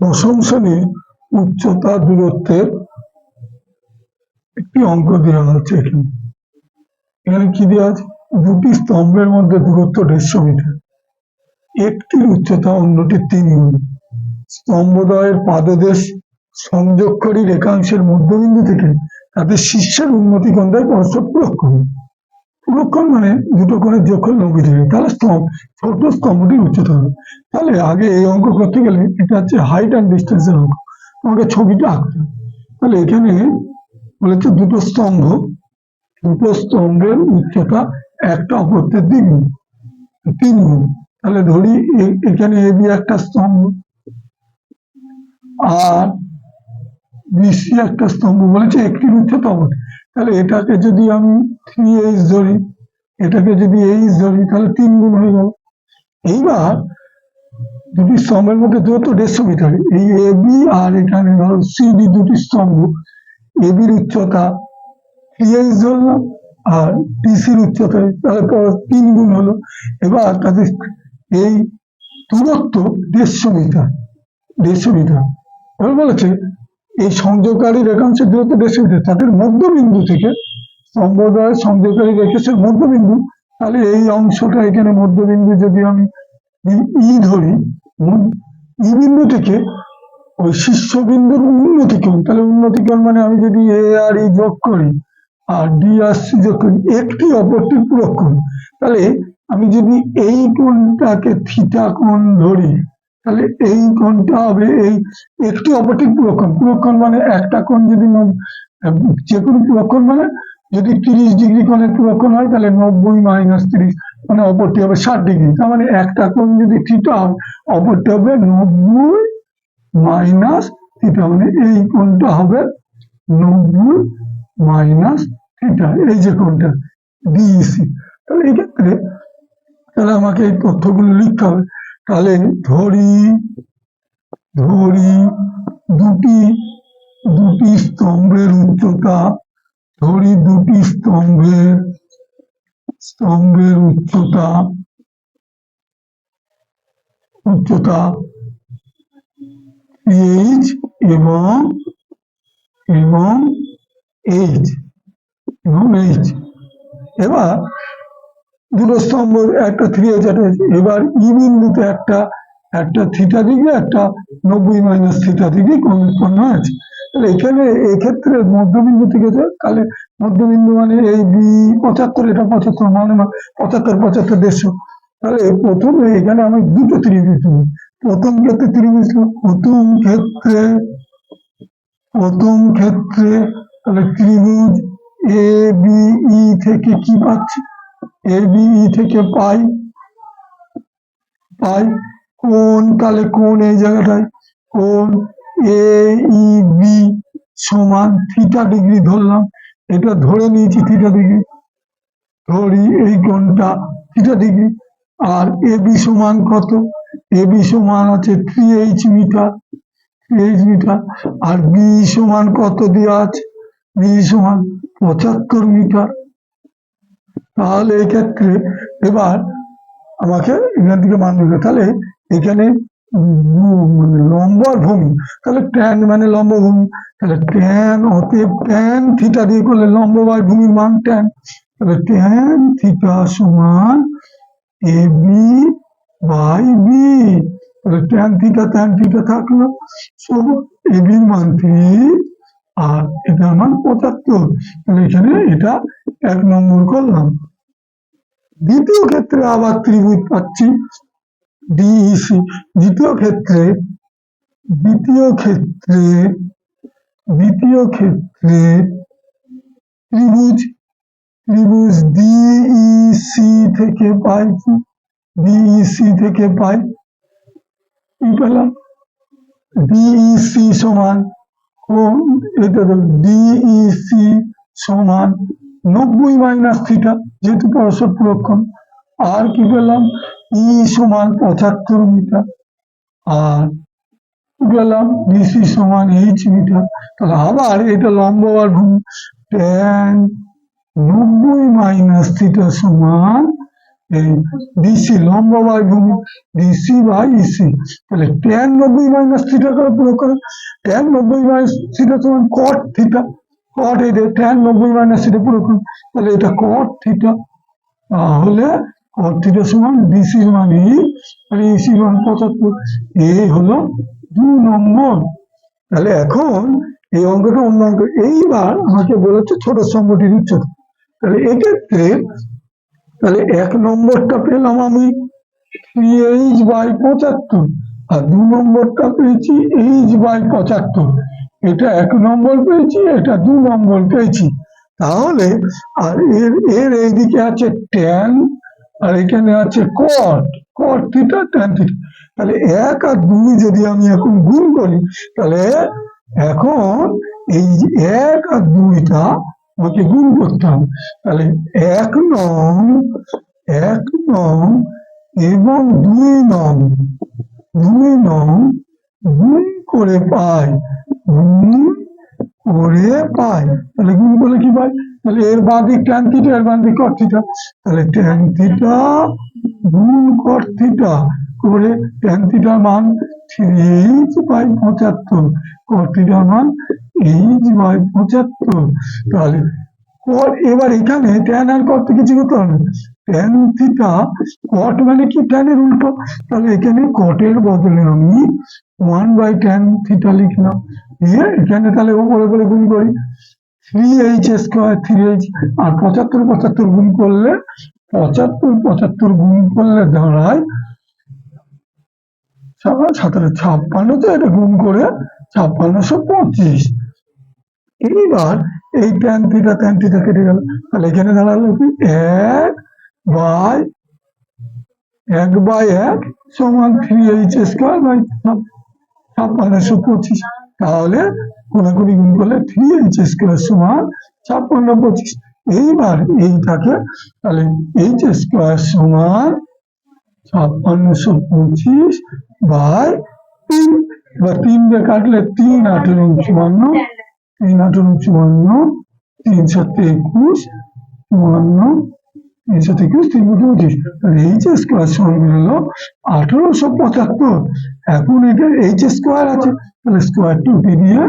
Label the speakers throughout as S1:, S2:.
S1: শ্রেণির উচ্চতা দূরত্বের একটি অঙ্ক দেওয়া হচ্ছে এখানে। এখানে কি দেওয়া আছে? দুটি স্তম্ভের মধ্যে দূরত্ব দেড়শো মিটার। একটির উচ্চতা অন্যটির তিন গুণ। স্তম্ভদ্বয়ের পাদদেশ সংযোগকারী রেখাংশের মধ্যবিন্দু থেকে তাদের শীর্ষের উন্নতি কোণটায় পরস্পর পূরক করুন। মানে দুটো কোণের যোগফল নব্বই ডিগ্রি তাহলে স্তম্ভ ছোট স্তম্ভটির উচ্চতা হবে। তাহলে আগে এই অঙ্ক করতে গেলে এটা হচ্ছে হাইট অ্যান্ড ডিস্টেন্সের অঙ্ক। তোমাকে ছবিটা আঁকতে। তাহলে এখানে বলেছে দুটো স্তম্ভ। দুটো স্তম্ভের উচ্চতা একটা অপত্যের দিক তিন গুণ। তাহলে ধরি এখানে এ বি একটা স্তম্ভ। আর বিসি একটা স্তম্ভ। বলেছে একটির উচ্চতা অপর তাহলে এটাকে যদি আমি থ্রি এইচ ধরি, এটাকে যদি এইচ ধরি, তাহলে তিন গুণ হয়ে গেল। এইবার দুটি স্তম্ভের মধ্যে দূরত্ব দেড়শো মিটার, এই এ বি আর এখানে ধরো সিডি দুটি স্তম্ভ এবির উচ্চতা থ্রি এইচ ধরলাম আর ডিসির উচ্চতা, তাহলে তিন গুণ হলো। এবার তাদের এই দূরত্ব দেড়শো মিটার দেড়শো মিটার। বলেছে এই সংযোগকারী রেখাংশের দূরত্ব দেড়শো মিটার তাদের মধ্যবিন্দু থেকে স্তম্ভদ্বয়ের সংযোগকারী রেখাংশের মধ্যবিন্দু, তাহলে এই অংশটা এখানে মধ্যবিন্দু যদি আমি ই ধরি ই বিন্দু থেকে ওই শীর্ষবিন্দুর উন্নতিকোণ তাহলে উন্নতিকোণ মানে আমি যদি এ আর ই যোগ করি আর ডি আর সি যোগ করি, একটি অপরটির পূরক কোণ তাহলে আমি যদি এই কোণটাকে থিটা কোণ ধরি তাহলে এই কোণটা হবে এই একটি অপরটির পূরক কোণ পূরক কোণ মানে একটা কোণ যদি যে কোনো পূরক কোণ মানে যদি তিরিশ ডিগ্রি কোণের পূরক কোণ হয়, তাহলে নব্বই মাইনাস তিরিশ মানে অপরটি হবে ষাট ডিগ্রি। তার মানে একটা কোণ যদি থিটা হয়, অপরটি হবে নব্বই মাইনাস থিটা। মানে এই কোণটা হবে নব্বই মাইনাস থিটা, এই যে কোণটা ডিইসি তাহলে এই ক্ষেত্রে তাহলে আমাকে এই তথ্যগুলো লিখতে হবে। তাহলে ধরি ধরি দুটি দুটি স্তম্ভের উচ্চতা, ধরি দুটি স্তম্ভের স্তম্ভের উচ্চতা উচ্চতা এইচ এবং এবং এইচ এবং এইচ এবার দুটো স্তম্ভ একটা থ্রি একটা এবার ই বিন্দুতে একটা একটা থিটা ডিগ্রি একটা নব্বই মাইনাস থিটা কোণ উৎপন্ন হয়েছে। তাহলে এখানে, এক্ষেত্রে মধ্যবিন্দু থেকে তাহলে মধ্যবিন্দু মানে এই বি পঁচাত্তর, এটা পঁচাত্তর মানে পঁচাত্তর পঁচাত্তর দেড়শো। তাহলে প্রথমে এখানে আমি দুটো ত্রিভুজ প্রথম ক্ষেত্রে ত্রিভুজ প্রথম ক্ষেত্রে প্রথম ক্ষেত্রে তাহলে ত্রিভুজ এ বি ই থেকে কি পাচ্ছি? এ বি ই থেকে পাই। পাই কোন তাহলে কোন এই জায়গাটায়? কোন এ, ই, বি সমান থিটা ডিগ্রি ধরলাম। এটা ধরে নিয়েছি থিটা ডিগ্রি। ধরি এই কোণটা থিটা ডিগ্রি। আর এ বি সমান কত? এ বি সমান আছে three H metre. Three H metre. আর বি সমান কত দেওয়া আছে? বি সমান পঁচাত্তর মিটার। তাহলে এক্ষেত্রে এবার আমাকে এখান থেকে মান দিবে তাহলে এখানে লম্ব ভূমি। তাহলে ট্যান মানে লম্ব ভূমি। তাহলে ট্যান অতএব ট্যান থিটা দিয়ে করলে লম্ব বাই ভূমির মান ট্যান তাহলে ট্যান থিটা সমান এ বি বাই বি তাহলে ট্যান থিটা ট্যান থিটা থাকল। সব এ বির মান থ্রি আর এটার মান পঁচাত্তর। তাহলে এখানে এটা এক নম্বর করলাম। দ্বিতীয় ক্ষেত্রে আবার ত্রিভুজ পাচ্ছি ডিইসি দ্বিতীয় ক্ষেত্রে দ্বিতীয় ক্ষেত্রে দ্বিতীয় ক্ষেত্রে ত্রিভুজ ত্রিভুজ ডিইসি থেকে পাই ডিইসি থেকে পাই। কি পেলাম? ডিইসি সমান কোন এটা ডিইসি সমান নব্বই মাইনাস থিটা যেহেতু পরস্পর পুরক্ষণ। আর কি পেলাম? ই সমান পঁচাত্তর মিটার। আর পেলাম? ডিসি সমান এইচ মিটার। তাহলে আবার এটা লম্ব আর ভূমি ট্যান নব্বই মাইনাস থিটা সমান ডিসি লম্ব বাই ভূমি ডিসি বাই ইসি তাহলে ট্যান নব্বই মাইনাস থিটা করে প্রয়োগ করে। ট্যান নব্বই মাইনাস থিটা সমান কট থিটা কট এই ট্যান নব্বই মাইনাস থিটা প্রয়োগ করুন তাহলে এটা কট থিটা তাহলে কট থিটা সমান ডিসির মান ই আর ইসির মান পঁচাত্তর। এই হলো দু নম্বর। তাহলে এখন এই অঙ্কটা অন্য অঙ্ক। এইবার আমাকে বলেছে ছোট স্তম্ভটির উচ্চতা। তাহলে এক্ষেত্রে তাহলে এক নম্বরটা পেলাম আমি থ্রি এইচ বাই পঁচাত্তর। আর দু নম্বরটা পেয়েছি এইচ বাই পঁচাত্তর। এটা এক নম্বর পেয়েছি, এটা দু নম্বর পেয়েছি। তাহলে আর এর এর এইদিকে আছে ট্যান আর এখানে আছে cot cot theta tan theta তাহলে এক আর দুই যদি আমি এখন গুণ করি, তাহলে এখন এই এক আর দুইটা আমাকে গুণ করতে হবে। তাহলে এক নং এক নং এবং দুই নং দুই নং গুণ করে পাই, গুণ করে পাই। তাহলে গুণ করলে কি পাই? তাহলে এর বাঁ দিক ট্যান এর বাঁ দিক কট থিটা তাহলে ট্যান গুণ কট থিটা করে ট্যান থিটার মান থ্রি বাই পঁচাত্তর। কট থিটার মান বাই পঁচাত্তর। তাহলে এবার এখানে ট্যান আর থেকে কিছু করতে হবে। ট্যান থিটা কট মানে কি? ট্যানের উল্টো। তাহলে এখানে কটের বদলে আমি ওয়ান বাই ট্যান থিটা লিখলাম। দিয়ে এখানে তাহলে উপরে করে গুণ করি। Three H square three H আর পঁচাত্তর পঁচাত্তর গুণ করলে, পঁচাত্তর পঁচাত্তর গুণ করলে দাঁড়ায় সাত- সাতারো, ছাপ্পান্ন তো এটা গুণ করে ছাপ্পান্নশো পঁচিশ। এইবার এই ট্যান থিটা ট্যান থিটা কেটে গেল। তাহলে এখানে দাঁড়াল কি? এক বাই এক বাই এক সমান থ্রি এইচ স্কোয়ার বাই ছাপ্পান্নশো পঁচিশ। তাহলে কোনাকুনি গুণ করলে থ্রি এইচ স্কোয়ার সমান ছাপ্পান্ন পঁচিশ। এইবার এইটাকে তাহলে এইচ স্কোয়ার সমান ছাপ্পান্নশো পঁচিশ বাই তিন। এবার তিন দিয়ে কাটলে তিন, আঠেরো, চুয়ান্ন। তিন আঠেরো চুয়ান্ন, তিন সাথে একুশ, চুয়ান্ন, তিন সাথে একুশ, তিন পঁচিশ। এইচ স্কোয়ার সমান বেরোলো আঠেরোশো পঁচাত্তর। এখন এটা এইচ স্কোয়ার আছে, তাহলে স্কোয়ার টু দিয়ে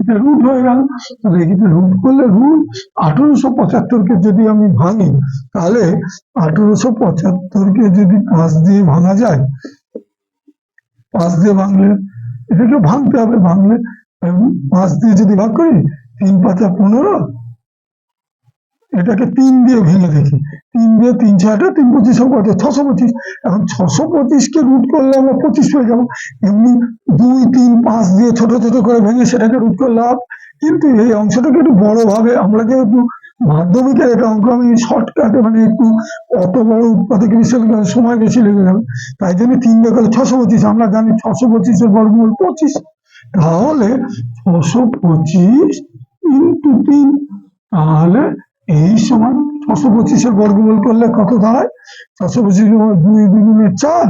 S1: এটা রুট হয়ে গেল। তাহলে এটা রুট করলে রুট আঠেরোশো পঁচাত্তরকে যদি আমি ভাঙি, তাহলে আঠেরোশো পঁচাত্তরকে যদি পাঁচ দিয়ে ভাঙা যায়, পাঁচ দিয়ে ভাঙলে এটাকে ভাঙতে হবে, ভাঙলে পাঁচ দিয়ে যদি ভাগ করি, তিন পাঁচা পনেরো, এটাকে তিন দিয়ে ভেঙে দেখি। তিন দিয়ে তিন ছয়টা তিন পঁচিশ কত ছশো পঁচিশ। এখন ছশো পঁচিশকে রুট করলে আমরা পঁচিশ পেয়ে যাব। এমনি দুই, তিন, পাঁচ দিয়ে ছোট ছোট করে ভেঙে সেটাকে রুট করলে হবে কিন্তু এই অংশটাকে একটু বড় ভাবে আমরা যেহেতু মাধ্যমিকের এটা অঙ্ক, আমি শর্টকাটে মানে একটু অত বড় উৎপাদক হিসেবে সময় বেশি লেগে যাবে। তাই জন্য তিন দিয়ে গেলে ছশো পঁচিশ, আমরা জানি ছশো পঁচিশের বর্গমূল পঁচিশ। তাহলে ছশো পঁচিশ ইন্টু তিন, তাহলে এই সমান ছশো পঁচিশের বর্গমূল করলে কত দাঁড়ায়? ছশো পঁচিশ দুই দুগুণে চার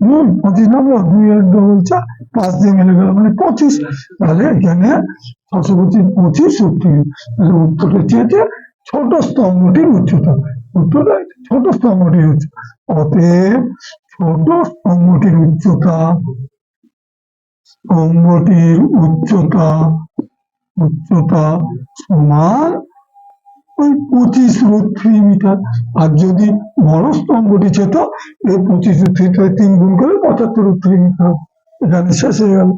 S1: দুই পঁচিশ নম্বর দুই এর ডবল চার, পাঁচ দিয়ে মিলে গেল মানে পঁচিশ। তাহলে এখানে ছশো পঁচিশ পঁচিশ সত্যি তাহলে উত্তরটা চেয়েছে ছোট স্তম্ভটির উচ্চতা। উত্তরটা ছোট স্তম্ভটির উচ্চতা। অতএব ছোট স্তম্ভটির উচ্চতা উচ্চতা উচ্চতা সমান ওই পঁচিশ রুট থ্রি মিটার। আর যদি বড় স্তম্ভটি চেত এই পঁচিশ রুট থ্রি তিন গুণ করে পঁচাত্তর রুট থ্রি মিটার। এখানে শেষ হয়ে গেল।